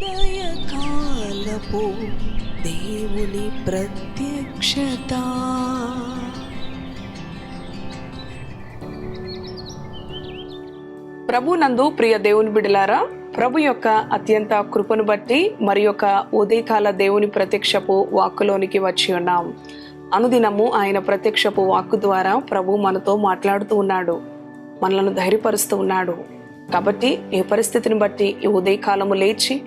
ఉదయకాలపు దేవుని ప్రత్యక్షత. ప్రభు నందు ప్రియ దేవుని బిడలారా ప్రభు యొక్క అత్యంత కృపను బట్టి మరి యొక్క ఉదయకాల దేవుని ప్రత్యక్షపు వాక్కులోనికి వచ్చి ఉన్నాం. అనుదినము ఆయన ప్రత్యక్షపు వాక్కు ద్వారా ప్రభు మనతో మాట్లాడుతూ ఉన్నాడు మనలను ధైర్యపరుస్తూ ఉన్నాడు. కాబట్టి ఏ పరిస్థితిని బట్టి ఈ ఉదయకాలము లేచి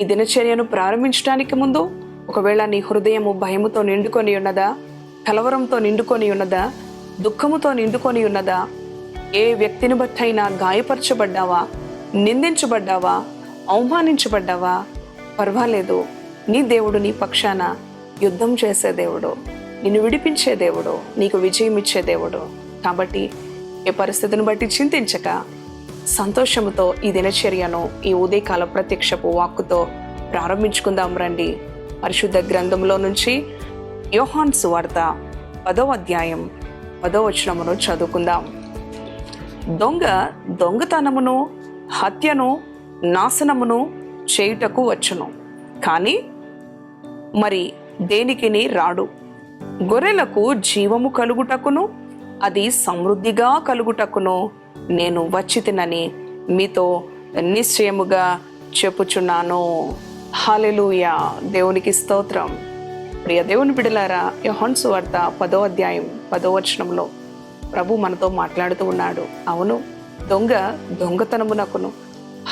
ఈ దినచర్యను ప్రారంభించడానికి ముందు ఒకవేళ నీ హృదయము భయముతో నిండుకొని ఉన్నదా కలవరంతో నిండుకొని ఉన్నదా దుఃఖముతో నిండుకొని ఉన్నదా ఏ వ్యక్తిని బట్టైనా గాయపరచబడ్డావా నిందించబడ్డావా అవమానించబడ్డావా పర్వాలేదు నీ దేవుడు నీ పక్షాన యుద్ధం చేసే దేవుడు నిన్ను విడిపించే దేవుడు నీకు విజయం ఇచ్చే దేవుడు. కాబట్టి ఏ పరిస్థితిని బట్టి చింతించక సంతోషముతో ఈ దినచర్యను ఈ ఉదయకాల ప్రత్యక్షపు వాక్కుతో ప్రారంభించుకుందాం రండి. పరిశుద్ధ గ్రంథంలో నుంచి యోహాన్ సువార్త పదో అధ్యాయం పదో వచనమును చదువుకుందాం. దొంగ దొంగతనమును హత్యను నాశనమును చేయుటకు వచ్చును. కానీ మరి దేనికిని రాడు? గొర్రెలకు జీవము కలుగుటకును అది సమృద్ధిగా కలుగుటకును నేను వచ్చి తినని మీతో నిశ్చయముగా చెప్పుచున్నాను. హాలెలుయా దేవునికి స్తోత్రం. ప్రియ దేవుని బిడలారా యోహన్స్ వార్త పదో అధ్యాయం పదో వచనంలో ప్రభు మనతో మాట్లాడుతూ ఉన్నాడు. అవును దొంగ దొంగతనమునకును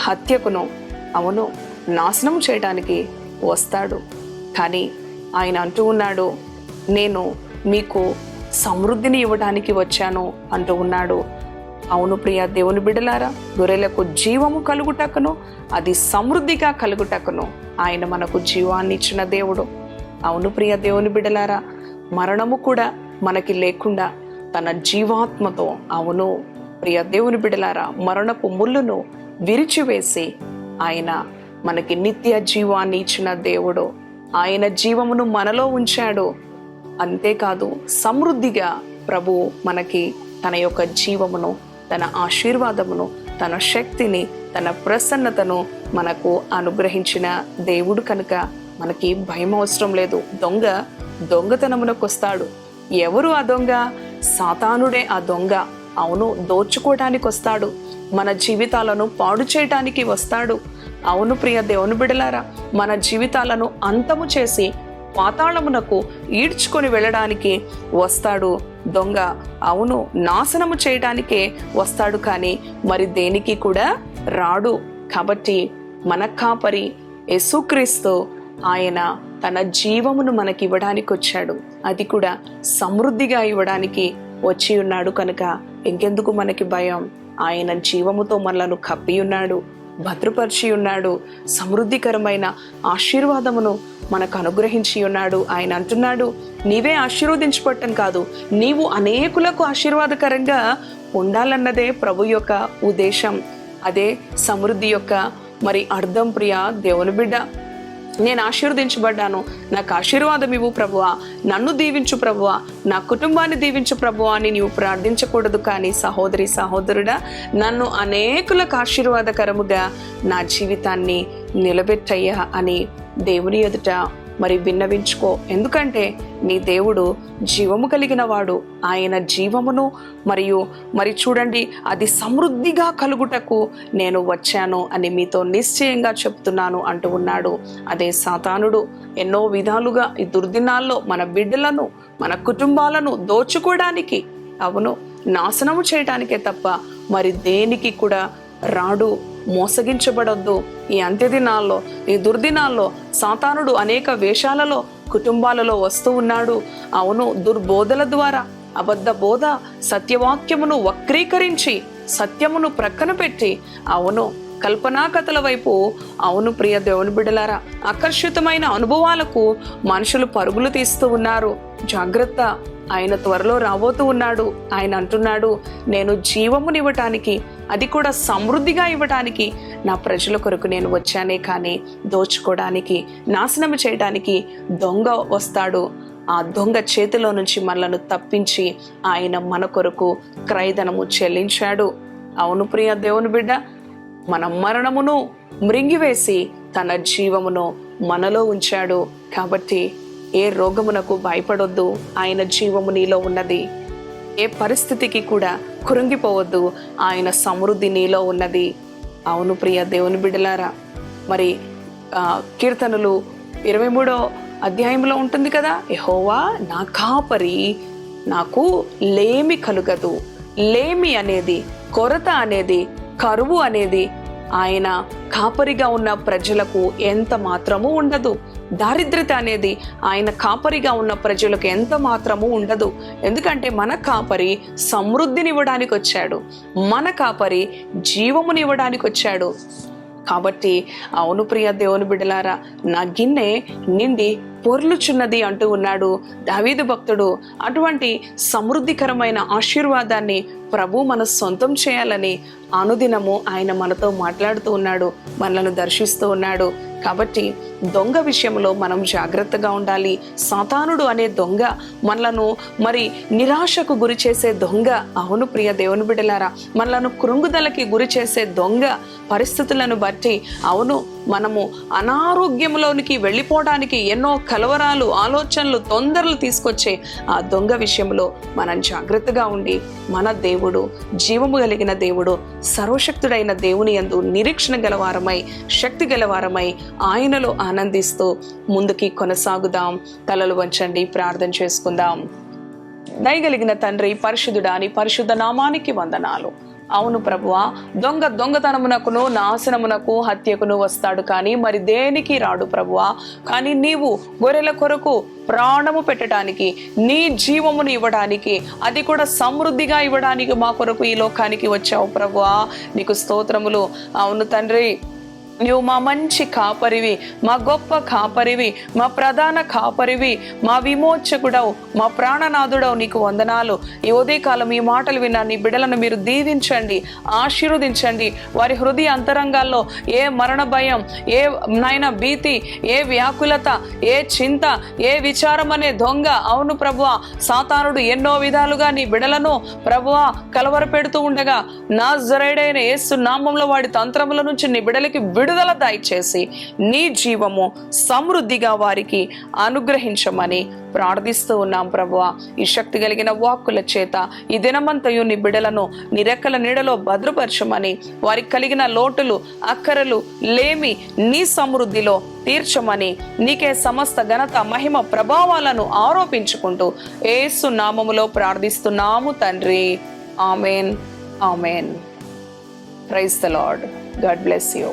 హత్యకును అవును నాశనం చేయడానికి వస్తాడు. కానీ ఆయన అంటూ ఉన్నాడు నేను మీకు సమృద్ధిని ఇవ్వడానికి వచ్చాను అంటూ ఉన్నాడు. అవును ప్రియ దేవుని బిడలారా గొర్రెలకు జీవము కలుగుటకును అది సమృద్ధిగా కలుగుటకును ఆయన మనకు జీవాన్ని ఇచ్చిన దేవుడు. అవును ప్రియ దేవుని బిడలారా మరణము కూడా మనకి లేకుండా తన జీవాత్మతో అవును ప్రియ దేవుని బిడలారా మరణపు ముళ్ళును విరిచివేసి ఆయన మనకి నిత్య జీవాన్ని ఇచ్చిన దేవుడు. ఆయన జీవమును మనలో ఉంచాడు. అంతేకాదు సమృద్ధిగా ప్రభు మనకి తన యొక్క జీవమును తన ఆశీర్వాదమును తన శక్తిని తన ప్రసన్నతను మనకు అనుగ్రహించిన దేవుడు కనుక మనకి భయం అవసరం లేదు. దొంగ దొంగతనమునకు వస్తాడు. ఎవరు ఆ దొంగ? సాతానుడే ఆ దొంగ. అవును దోచుకోవడానికి వస్తాడు. మన జీవితాలను పాడు చేయటానికి వస్తాడు. అవును ప్రియ దేవుని బిడలారా మన జీవితాలను అంతము చేసి పాతాళమునకు ఈడ్చుకొని వెళ్ళడానికి వస్తాడు. దొంగ అవును నాశనము చేయడానికే వస్తాడు కానీ మరి దేనికి కూడా రాడు. కాబట్టి మన కాపరి యేసుక్రీస్తు ఆయన తన జీవమును మనకి ఇవ్వడానికి వచ్చాడు. అది కూడా సమృద్ధిగా ఇవ్వడానికి వచ్చి ఉన్నాడు కనుక ఇంకెందుకు మనకి భయం? ఆయన జీవముతో మనలను కప్పి ఉన్నాడు భద్రపరిచి ఉన్నాడు. సమృద్ధికరమైన ఆశీర్వాదమును మనకు అనుగ్రహించి ఉన్నాడు. ఆయన అంటున్నాడు నీవే ఆశీర్వదించబట్టం కాదు. నీవు అనేకులకు ఆశీర్వాదకరంగా ఉండాలన్నదే ప్రభు యొక్క ఉద్దేశం. అదే సమృద్ధి యొక్క మరి అర్థం ప్రియ దేవుని బిడ్డ. నేను ఆశీర్వదించబడ్డాను. నాకు ఆశీర్వాదం ఇవ్వు ప్రభువా. నన్ను దీవించు ప్రభువా. నా కుటుంబాన్ని దీవించు ప్రభువా అని నీవు ప్రార్థించకూడదు కానీ సహోదరి సహోదరుడా నన్ను అనేకులకు ఆశీర్వాదకరముగా నా జీవితాన్ని నిలబెట్టయ్యా అని దేవుని ఎదుట మరి విన్నవించుకో. ఎందుకంటే నీ దేవుడు జీవము కలిగిన వాడు ఆయన జీవమును మరియు మరి చూడండి అది సమృద్ధిగా కలుగుటకు నేను వచ్చాను అని మీతో నిశ్చయంగా చెప్తున్నాను అంటూ ఉన్నాడు. అదే సాతానుడు. ఎన్నో విధాలుగా ఈ దుర్దినాల్లో మన బిడ్డలను మన కుటుంబాలను దోచుకోవడానికి అవును నాశనము చేయడానికే తప్ప మరి దేనికి కూడా రాడు. మోసగించబడొద్దు. ఈ అంత్యదినాల్లో ఈ దుర్దినాల్లో సాతానుడు అనేక వేషాలలో కుటుంబాలలో వస్తూ ఉన్నాడు. అవును దుర్బోధల ద్వారా అబద్ధ బోధ సత్యవాక్యమును వక్రీకరించి సత్యమును ప్రక్కన పెట్టి అవును కల్పనా కథల వైపు. అవును ప్రియ దేవుని బిడ్డలారా ఆకర్షితమైన అనుభవాలకు మనుషులు పరుగులు తీస్తూ ఉన్నారు. జాగ్రత్త ఆయన త్వరలో రాబోతూ ఉన్నాడు. ఆయన అంటున్నాడు నేను జీవమునివ్వటానికి అది కూడా సమృద్ధిగా ఇవ్వటానికి నా ప్రజల కొరకు నేను వచ్చానే కానీ దోచుకోవడానికి నాశనం చేయడానికి దొంగ వస్తాడు. ఆ దొంగ చేతిలో నుంచి మనలను తప్పించి ఆయన మన కొరకు క్రయధనము చెల్లించాడు. అవును ప్రియ దేవుని బిడ్డ మన మరణమును మృంగివేసి తన జీవమును మనలో ఉంచాడు. కాబట్టి ఏ రోగమునకు భయపడొద్దు. ఆయన జీవము నీలో ఉన్నది. ఏ పరిస్థితికి కూడా కృంగిపోవద్దు. ఆయన సమృద్ధి నీలో ఉన్నది. అవును ప్రియ దేవుని బిడ్డలారా మరి కీర్తనలు ఇరవై మూడో అధ్యాయంలో ఉంటుంది కదా? యహోవా నా కాపరి నాకు లేమి కలుగదు. లేమి అనేది కొరత అనేది కరువు అనేది ఆయన కాపరిగా ఉన్న ప్రజలకు ఎంత మాత్రము ఉండదు. దారిద్రత అనేది ఆయన కాపరిగా ఉన్న ప్రజలకు ఎంత మాత్రము ఉండదు. ఎందుకంటే మన కాపరి సమృద్ధినివ్వడానికి వచ్చాడు. మన కాపరి జీవమునివ్వడానికి వచ్చాడు. కాబట్టి అవును ప్రియ దేవుని బిడ్డలారా నా గిన్నె నిండి పొర్లుచున్నది అంటూ ఉన్నాడు దావీదు భక్తుడు. అటువంటి సమృద్ధికరమైన ఆశీర్వాదాన్ని ప్రభు మన సొంతం చేయాలని అనుదినము ఆయన మనతో మాట్లాడుతూ ఉన్నాడు మనలను దర్శిస్తూ ఉన్నాడు. కాబట్టి దొంగ విషయంలో మనం జాగ్రత్తగా ఉండాలి. సాతానుడు అనే దొంగ మనలను మరి నిరాశకు గురి చేసే దొంగ. అవును ప్రియ దేవుని బిడ్డలారా మనలను కృంగుదలకి గురి చేసే దొంగ పరిస్థితులను బట్టి అవును మనము అనారోగ్యంలోనికి వెళ్ళిపోవడానికి ఎన్నో కలవరాలు ఆలోచనలు తొందరలు తీసుకొచ్చే ఆ దొంగ విషయంలో మనం జాగ్రత్తగా ఉండి మన దేవుడు జీవము కలిగిన దేవుడు సర్వశక్తుడైన దేవుని యందు నిరీక్షణ గలవారమై శక్తి గలవారమై ఆయనలో ఆనందిస్తూ ముందుకి కొనసాగుదాం. తలలు వంచండి ప్రార్థన చేసుకుందాం. దయగలిగిన తండ్రి పరిశుద్ధుడాని పరిశుద్ధ నామానికి వందనాలు. అవును ప్రభువా. దొంగ దొంగతనమునకును నాశనమునకు హత్యకును వస్తాడు కానీ మరి దేనికి రాడు ప్రభువా? కానీ నీవు గొర్రెల కొరకు ప్రాణము పెట్టడానికి నీ జీవమును ఇవ్వడానికి అది కూడా సమృద్ధిగా ఇవ్వడానికి మా కొరకు ఈ లోకానికి వచ్చావు ప్రభువా. నీకు స్తోత్రములు. అవును తండ్రి నువ్వు మా మంచి కాపరివి మా గొప్ప కాపరివి మా ప్రధాన కాపరివి మా విమోచకుడవు మా ప్రాణనాథుడవు నీకు వందనాలు. ఈ ఉదయకాలం ఈ మాటలు విన్న నీ బిడలను మీరు దీవించండి ఆశీర్వదించండి. వారి హృదయ అంతరంగాల్లో ఏ మరణ భయం ఏ నాయన భీతి ఏ వ్యాకులత ఏ చింత ఏ విచారం అనే దొంగ అవును ప్రభువా సాతానుడు ఎన్నో విధాలుగా నీ బిడలను ప్రభువా కలవర పెడుతూ ఉండగా నా జరైడైన ఏసు నామంలో వాడి తంత్రముల నుంచి నీ బిడలకి విడుదల దయచేసి నీ జీవము సమృద్ధిగా వారికి అనుగ్రహించమని ప్రార్థిస్తూ ఉన్నాం ప్రభువ. ఈ శక్తి కలిగిన వాక్కుల చేత ఈ దినమంతయు నీ బిడలను నిరెక్కల నీడలో భద్రపరచమని వారికి కలిగిన లోటులు అక్కరలు లేమి నీ సమృద్ధిలో తీర్చమని నీకే సమస్త ఘనత మహిమ ప్రభావాలను ఆరోపించుకుంటూ ఏసు నామములో ప్రార్థిస్తున్నాము తండ్రి. Amen. Amen. Praise the Lord. God bless you.